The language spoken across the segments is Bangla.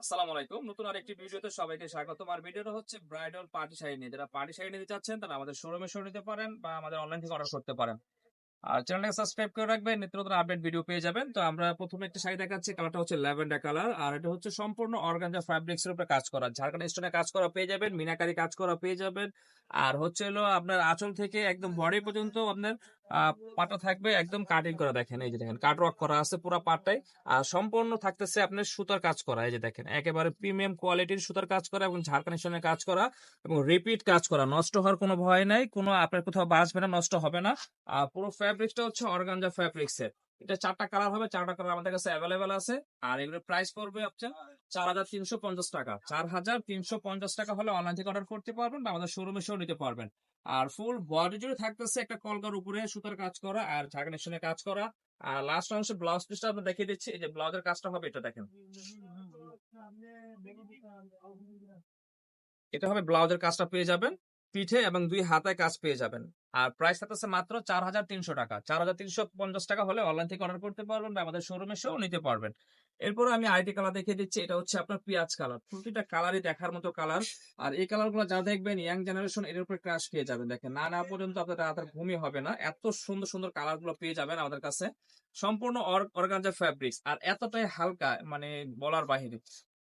আসসালামু আলাইকুম। নতুন আরেকটি ভিডিওতে সবাইকে স্বাগত আর ভিডিওটা হচ্ছে ব্রাইডাল পার্টি শাড়ি নিয়ে। যারা পার্টি নিতে চাচ্ছেন, তারা আমাদের শোরুমে শো নিতে পারেন বা আমাদের অনলাইন থেকে অর্ডার করতে পারেন। আর চ্যানেলটাকে সাবস্ক্রাইব করে রাখবেন নিত্য নতুন আপডেট ভিডিও পেয়ে যাবেন। তো আমরা প্রথমে একটা দেখাচ্ছি কালারটা হচ্ছে ল্যাভেন্ডার কালার আর এটা হচ্ছে সম্পূর্ণ অর্গানজা ফ্যাব্রিক্স এর উপরে কাজ করা। ঝাড়খান্ড স্টোনে কাজ করা পেয়ে যাবেন, মিনাকারি কাজ করা পেয়ে যাবেন। আর হচ্ছে হলো আপনার আঁচল থেকে একদম বডি পর্যন্ত আপনার পাটা থাকবে একদম কাটিং করা, দেখেন, এই যে দেখেন কাট ওয়ার্ক করা আছে পুরো পাটটাই আর সম্পূর্ণ থাকতেছে আপনার সুতার কাজ করা, এই যে দেখেন, একেবারে প্রিমিয়াম কোয়ালিটির সুতার কাজ করা এবং ঝাড়খানিশনের কাজ করা এবং রিপিট কাজ করা, নষ্ট হওয়ার কোনো ভয় নাই, কোনো আপনার কোথাও বাঁচবে না, নষ্ট হবে না। আর পুরো ফ্যাব্রিক্সটা হচ্ছে অর্গানজা ফ্যাব্রিক্স এর এটা চারটা কালার হবে, চারটা কালার আমাদের কাছে অ্যাভেলেবেল আছে। আর এগুলোর প্রাইস পড়বে আপনার চার হাজার তিনশো পঞ্চাশ টাকা। চার হাজার তিনশো পঞ্চাশ টাকা হলে অনলাইন থেকে অর্ডার করতে পারবেন, বা আমাদের শোরুমে সেও নিতে পারবেন। আর ফুল বডি জুড়ে থাকতেছে একটা কলকার উপরে সুতার কাজ করা আর ঝাড়খানিশনের কাজ করা। আর লাস্ট অংশে ব্লাউজ পিসটা আপনার দেখিয়ে দিচ্ছি, এই যে ব্লাউজের কাজটা হবে এটা দেখেন। এটা হবে ব্লাউজের কাজটা পেয়ে যাবেন। পিঠে এবং দুই হাতে কাজ পেয়ে যাবেন। আর প্রাইস থাকতেছে মাত্র চার হাজার তিনশো টাকা। চার হাজার তিনশো পঞ্চাশ টাকা হলে অনলাইন থেকে অর্ডার করতে পারবেন বা আমাদের শোরুমে সেও নিতে পারবেন। এরপরে আমি আইটি কালার দেখিয়ে দিচ্ছি। এটা হচ্ছে আপনার পেঁয়াজ কালার প্রতিটা কালারই দেখার মতো কালার আর এই কালারগুলো যা দেখবেন ইয়াং জেনারেশন এর উপরে ক্রাশ পেয়ে যাবেন। দেখেন, না না পর্যন্ত আপনার রাতের ঘুমই হবে না। এত সুন্দর সুন্দর কালারগুলো পেয়ে যাবেন আমাদের কাছে। সম্পূর্ণ অর্গানজা ফ্যাব্রিক্স আর এতটাই হালকা মানে বলার বাহিরে।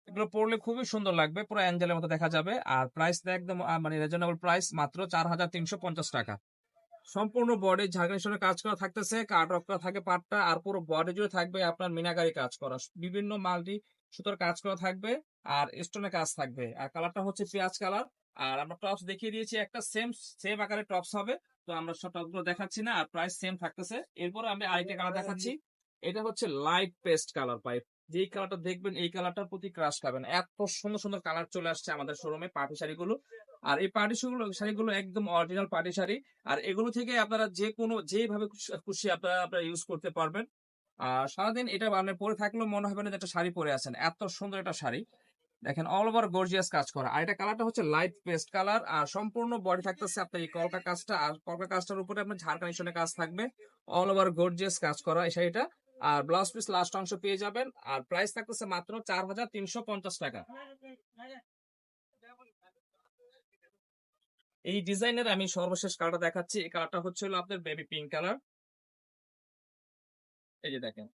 এগুলো পরলে খুবই সুন্দর লাগবে, পুরো অ্যাঞ্জেলের মতো দেখা যাবে। আর প্রাইস একদম মানে রিজনেবল প্রাইস মাত্র চার হাজার তিনশো পঞ্চাশ টাকা। সম্পূর্ণ বডি ঝাড়খানিশনের কাজ করা থাকতেছে কাট রক করা থাকে পাটটা আর পুরো বডি জুড়ে থাকবে আপনার মিনাকারি কাজ করা। বিভিন্ন মাল্টি সুতোর কাজ করা থাকবে, আর স্টোনের কাজ থাকবে। আর কালারটা হচ্ছে পেঁয়াজ কালার আর আমরা টপস দেখিয়ে দিয়েছি, একটা সেম সেম আকারের টপস হবে, তো আমরা সব টপসগুলো দেখাচ্ছি না, আর প্রাইস সেম থাকতেছে। এরপর আমি আরেকটা কালার দেখাচ্ছি, এটা হচ্ছে লাইট পেস্ট কালার পাইপ যেই কালারটা দেখবেন, এই কালারটার প্রতি ক্রাশ খাবেন এত সুন্দর সুন্দর কালার চলে আসছে আমাদের শোরুমে পাটি শাড়িগুলো। আর এই পাটি শাড়িগুলো একদম অরিজিনাল পাটি শাড়ি। আর এগুলো থেকে আপনারা যে কোনো যেভাবে খুশি- আপনারা আপনারা ইউজ করতে পারবেন। আর সারাদিন এটা আপনি পরে থাকলেও মনে হবে না যে একটা শাড়ি পরে আছেন। এত সুন্দর একটা শাড়ি। দেখেন অল ওভার গর্জিয়াস কাজ করা। আর এটা কালারটা হচ্ছে লাইট পেস্ট কালার আর সম্পূর্ণ বডি থাকতেছে আপনার এই কলকা কাজটা। আর কলকা কাজটার উপরে আপনার ঝাড়খানিশনের কাজ থাকবে। অল ওভার গর্জিয়াস কাজ করা এই শাড়িটা। আর ব্লাউজ পিস লাস্ট অংশ পেয়ে যাবেন। আর প্রাইস থাকতেছে মাত্র চার হাজার তিনশো পঞ্চাশ টাকা। এই ডিজাইনের আমি সর্বশেষ কালারটা দেখাচ্ছি। এই কালারটা হচ্ছে হলো আপনার বেবি পিঙ্ক কালার এই যে দেখেন।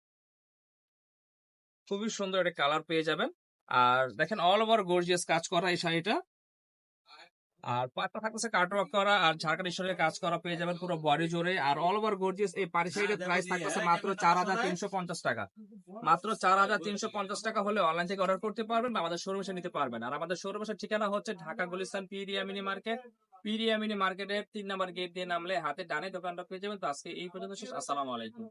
খুবই সুন্দর একটা কালার পেয়ে যাবেন। আর দেখেন অল ওভার গর্জিয়াস কাজ করা এই শাড়িটা। আর পাটটা থাকতেছে কাটওয়ার্ক করা আর ঝাড়খান্ড ঈশ্বরের কাজ করা পেয়ে যাবেন পুরো বডি জোরে আর অল ওভার গর্জিয়াস এই পাড়ি শাড়িটার প্রাইস থাকতেছে মাত্র চার হাজার তিনশো পঞ্চাশ টাকা। মাত্র চার হাজার তিনশো পঞ্চাশ টাকা হলে অনলাইন থেকে অর্ডার করতে পারবেন বা আমাদের শোরুমে এসে নিতে পারবেন। আর আমাদের শোরুমের ঠিকানা হচ্ছে Dhaka Gulistan Piria mini market. Piria mini মার্কেটের তিন নাম্বার গেট দিয়ে নামলে হাতে ডানে দোকানটা পেয়ে যাবেন। তো আজকে এই পর্যন্ত শেষ। আসসালামু আলাইকুম।